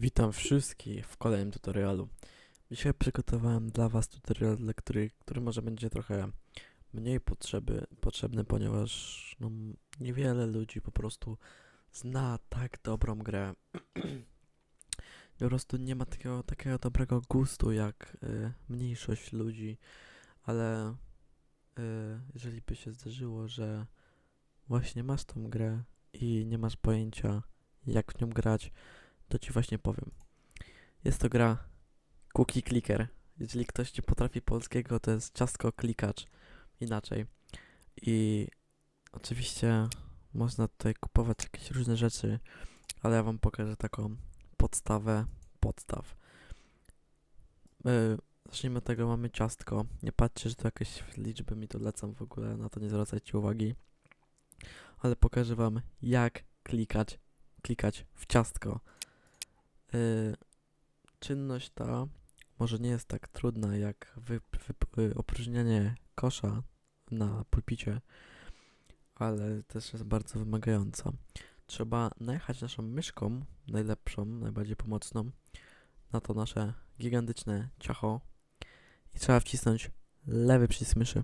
Witam wszystkich w kolejnym tutorialu. Dzisiaj przygotowałem dla Was tutorial, dla który, który może będzie trochę mniej potrzeby, potrzebny, ponieważ no, niewiele ludzi po prostu zna tak dobrą grę. po prostu nie ma takiego, takiego dobrego gustu jak y, mniejszość ludzi, ale y, jeżeli by się zdarzyło, że właśnie masz tą grę i nie masz pojęcia jak w nią grać, to ci właśnie powiem. Jest to gra Cookie Clicker. Jeżeli ktoś nie potrafi polskiego, to jest ciastko klikacz. Inaczej. I oczywiście można tutaj kupować jakieś różne rzeczy, ale ja wam pokażę taką podstawę podstaw. Yy, zacznijmy od tego, mamy ciastko. Nie patrzcie, że to jakieś liczby mi tu lecą w ogóle, na to nie zwracajcie uwagi. Ale pokażę wam, jak klikać, klikać w ciastko. Y, czynność ta może nie jest tak trudna jak wy, wy, y, opróżnianie kosza na pulpicie, ale też jest bardzo wymagająca. Trzeba najechać naszą myszką, najlepszą, najbardziej pomocną, na to nasze gigantyczne ciacho i trzeba wcisnąć lewy przycisk myszy.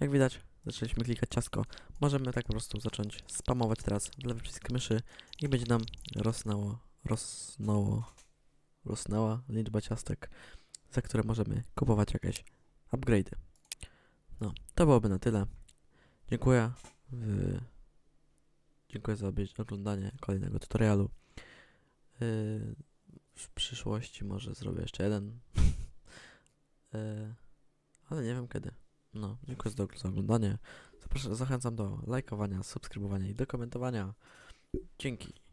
Jak widać, zaczęliśmy klikać ciasko. Możemy tak po prostu zacząć spamować teraz w lewy przycisk myszy i będzie nam rosnęło rosnęło, rosnęła liczba ciastek, za które możemy kupować jakieś upgrade'y. No, to byłoby na tyle. Dziękuję. Dziękuję za oglądanie kolejnego tutorialu. Yy, w przyszłości może zrobię jeszcze jeden. yy, ale nie wiem kiedy. No, dziękuję za, za oglądanie. Zapraszam, zachęcam do lajkowania, subskrybowania i do komentowania. Dzięki.